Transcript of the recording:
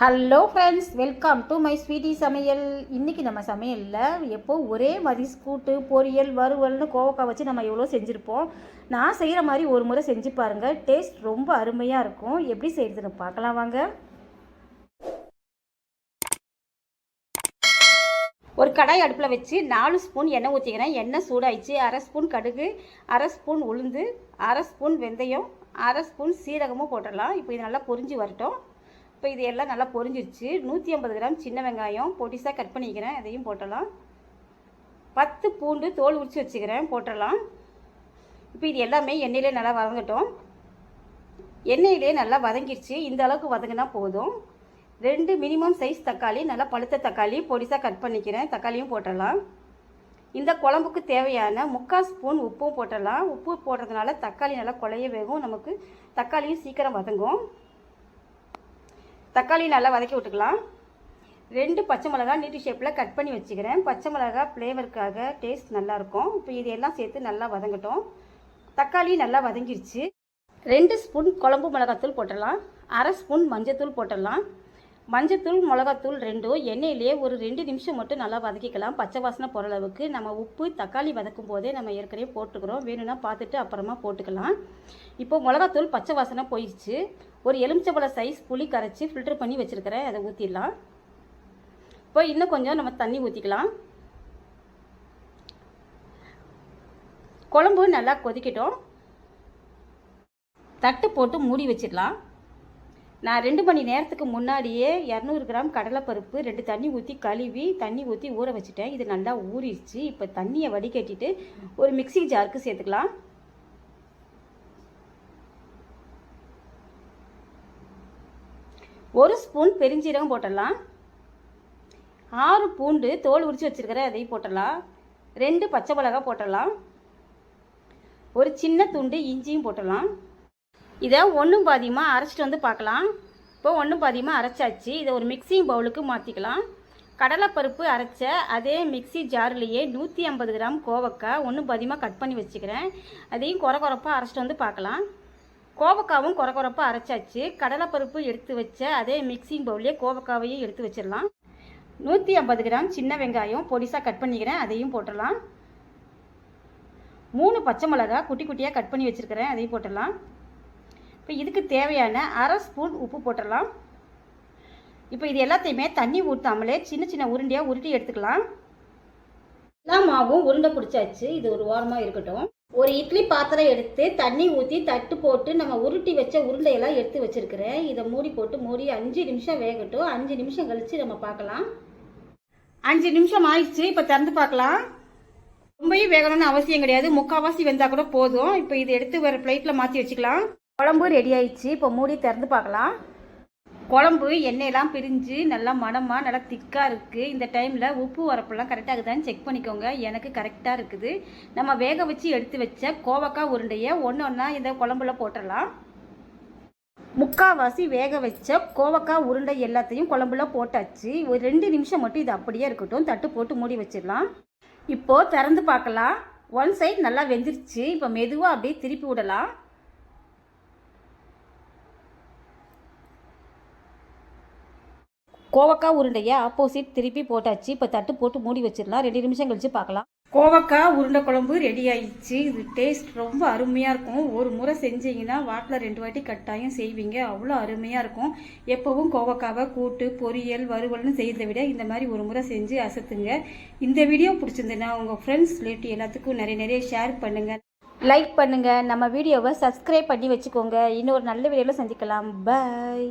Hello friends welcome to my sweety சமையல். இன்றைக்கி நம்ம சமையலில் எப்போ ஒரே மாதிரி ஸ்கூட்டு பொரியல் வறுவல்னு கோவக்காய் வச்சு நம்ம எவ்வளோ செஞ்சுருப்போம். நான் செய்கிற மாதிரி ஒரு முறை செஞ்சு பாருங்கள் டேஸ்ட் ரொம்ப அருமையாக இருக்கும். எப்படி செய்கிறதுன்னு பார்க்கலாம் வாங்க. ஒரு கடாய் அடுப்பில் வச்சு நாலு ஸ்பூன் எண்ணெய் ஊற்றிக்கிறேன் எண்ணெய் சூடாயிடுச்சு. அரை ஸ்பூன் கடுகு அரை ஸ்பூன் உளுந்து அரை ஸ்பூன் வெந்தயம் அரை ஸ்பூன் சீரகமும் போட்டுடலாம். இப்போ இது நல்லா பொரிஞ்சு வரட்டும். இப்போ இது எல்லாம் நல்லா பொரிஞ்சிருச்சு. நூற்றி ஐம்பது கிராம் சின்ன வெங்காயம் பொடிசாக கட் பண்ணிக்கிறேன். அதையும் போட்டலாம். பத்து பூண்டு தோல் உரித்து வச்சுக்கிறேன். போட்டுடலாம் இப்போ இது எல்லாமே எண்ணெயிலே நல்லா வதங்கட்டும். எண்ணெயிலே நல்லா வதங்கிருச்சு. இந்த அளவுக்கு வதங்கினா போதும். ரெண்டு மினிமம் சைஸ் தக்காளி நல்லா பழுத்த தக்காளி பொடிசாக கட் பண்ணிக்கிறேன். தக்காளியும் போட்டுடலாம் இந்த குழம்புக்கு தேவையான முக்கால் ஸ்பூன் உப்பும் போட்டுடலாம் உப்பு போடுறதுனால தக்காளி நல்லா குழைய வேகும். நமக்கு தக்காளியும் சீக்கிரம் வதங்கும். தக்காளி நல்லா வதக்கி விட்டுக்கலாம். ரெண்டு பச்சை மிளகா நீட்டு ஷேப்பில் கட் பண்ணி வச்சுக்கிறேன். பச்சை மிளகா ஃப்ளேவருக்காக டேஸ்ட் நல்லாயிருக்கும். இப்போ இதையெல்லாம் சேர்த்து நல்லா வதங்கட்டும். தக்காளி நல்லா வதங்கிருச்சு. ரெண்டு ஸ்பூன் குழம்பு மிளகாத்தூள் போட்டுடலாம். அரை ஸ்பூன் மஞ்சத்தூள் போட்டுடலாம். மஞ்சத்தூள் மிளகாத்தூள் ரெண்டும் எண்ணெயிலே ஒரு ரெண்டு நிமிஷம் மட்டும் நல்லா வதக்கிக்கலாம். பச்சை வாசனை போகிற அளவுக்கு நம்ம உப்பு தக்காளி வதக்கும் போதே நம்ம ஏற்கனவே போட்டுக்கிறோம். வேணும்னா பார்த்துட்டு அப்புறமா போட்டுக்கலாம். இப்போ மிளகாத்தூள் பச்சை வாசனை போயிடுச்சு. ஒரு எலுமிச்சம்பழ சைஸ் புளி கரைச்சி ஃபில்டர் பண்ணி வச்சுருக்கிறேன். அதை ஊற்றிடலாம் இப்போ இன்னும் கொஞ்சம் நம்ம தண்ணி ஊற்றிக்கலாம் குழம்பு நல்லா கொதிக்கட்டும். தட்டு போட்டு மூடி வச்சிடலாம். நான் ரெண்டு மணி நேரத்துக்கு முன்னாடியே இரநூறு கிராம் கடலைப்பருப்பு ரெண்டு தண்ணி ஊற்றி கழுவி தண்ணி ஊற்றி ஊற வச்சுட்டேன். இது நல்லா ஊறிடுச்சு. இப்போ தண்ணியை வடிகட்டிட்டு ஒரு மிக்சி ஜாருக்கு சேர்த்துக்கலாம். ஒரு ஸ்பூன் பெருஞ்சீரகம் போட்டுடலாம். ஆறு பூண்டு தோல் உரித்து வச்சுருக்கிற அதையும் போட்டுடலாம். ரெண்டு பச்சை மிளகா போட்டுடலாம். ஒரு சின்ன துண்டு இஞ்சியும் போட்டுடலாம். இதை ஒன்றும் பாதியமாக அரைச்சிட்டு வந்து பார்க்கலாம். இப்போ ஒன்றும் பாதியமாக அரைச்சாச்சு. இதை ஒரு மிக்சிங் பவுலுக்கு மாற்றிக்கலாம் கடலைப்பருப்பு அரைச்ச அதே மிக்சி ஜார்லேயே நூற்றி ஐம்பது கிராம் கோவக்காய் ஒன்றும் பாதியமாக கட் பண்ணி வச்சுக்கிறேன். அதையும் குறை குறைப்பாக அரைச்சிட்டு வந்து பார்க்கலாம். கோவக்காவும் குறை குறைப்பாக அரைச்சாச்சு. கடலைப்பருப்பு எடுத்து வச்ச அதே மிக்சிங் பவுல்லே கோவக்காவையும் எடுத்து வச்சிடலாம். நூற்றி ஐம்பது கிராம் சின்ன வெங்காயம் பொடிசாக கட் பண்ணிக்கிறேன். அதையும் போட்டுடலாம். மூணு பச்சை மிளகா குட்டி குட்டியாக கட் பண்ணி வச்சுருக்கிறேன். அதையும் போட்டுடலாம். இப்போ இதுக்கு தேவையான அரை ஸ்பூன் உப்பு போட்டுடலாம். இப்போ இது எல்லாத்தையுமே தண்ணி ஊற்றாமலே சின்ன சின்ன உருண்டையாக உருட்டி எடுத்துக்கலாம். எல்லா மாவும் உருண்டை பிடிச்சாச்சு. இது ஒரு ஓரமாக இருக்கட்டும். ஒரு இட்லி பாத்திரம் எடுத்து தண்ணி ஊற்றி தட்டு போட்டு நம்ம உருட்டி வச்ச உருண்டையெல்லாம் எடுத்து வச்சுருக்கிறேன். இதை மூடி போட்டு மூடி அஞ்சு நிமிஷம் வேகட்டும். அஞ்சு நிமிஷம் கழித்து நம்ம பார்க்கலாம். அஞ்சு நிமிஷம் ஆயிடுச்சு. இப்போ திறந்து பார்க்கலாம். ரொம்பவும் வேகணும்னு அவசியம் கிடையாது. முக்கால்வாசி வெந்தால் கூட போதும். இப்போ இது எடுத்து வேறு பிளேட்டில் மாற்றி வச்சுக்கலாம். குழம்பு ரெடி ஆயிடுச்சு. இப்போ மூடி திறந்து பார்க்கலாம். குழம்பு எண்ணெயெல்லாம் பிரிஞ்சு நல்லா மணமாக நல்லா திக்காக இருக்குது இந்த டைமில் உப்பு வரப்பெல்லாம் கரெக்டாக இருக்குதான்னு செக் பண்ணிக்கோங்க. எனக்கு கரெக்டாக இருக்குது. நம்ம வேக வச்சு எடுத்து வச்ச கோவக்காய் உருண்டையை ஒன்று ஒன்றா இந்த குழம்புல போட்டுடலாம் முக்கால்வாசி வேக வச்ச கோவக்காய் உருண்டை எல்லாத்தையும் குழம்புல போட்டாச்சு. ஒரு ரெண்டு நிமிஷம் மட்டும் இது அப்படியே இருக்கட்டும். தட்டு போட்டு மூடி வச்சிடலாம். இப்போது திறந்து பார்க்கலாம். ஒன் சைட் நல்லா வெந்துருச்சு. இப்போ மெதுவாக அப்படியே திருப்பி விடலாம். கோவக்காய் உருண்டையை ஆப்போசிட் திருப்பி போட்டாச்சு. இப்போ தட்டு போட்டு மூடி வச்சிடலாம். ரெண்டு நிமிஷம் கழிச்சு பார்க்கலாம். கோவக்காய் உருண்டை குழம்பு ரெடி ஆயிடுச்சு. இது டேஸ்ட் ரொம்ப அருமையாக இருக்கும். ஒரு முறை செஞ்சீங்கன்னா வாட்டில் ரெண்டு வாட்டி கட்டாயம் செய்வீங்க. அவ்வளோ அருமையாக இருக்கும். எப்போவும் கோவக்காவை கூட்டு பொரியல் வறுவல்னு செய்கிறத விட இந்த மாதிரி ஒரு முறை செஞ்சு அசத்துங்க. இந்த வீடியோ பிடிச்சிருந்ததுன்னா உங்கள் ஃப்ரெண்ட்ஸ் ரிலேட்டிவ் எல்லாத்துக்கும் நிறைய நிறைய ஷேர் பண்ணுங்கள் லைக் பண்ணுங்கள் நம்ம வீடியோவை சப்ஸ்கிரைப் பண்ணி வச்சுக்கோங்க. இன்னொரு நல்ல வீடியோவில் சந்திக்கலாம். பாய்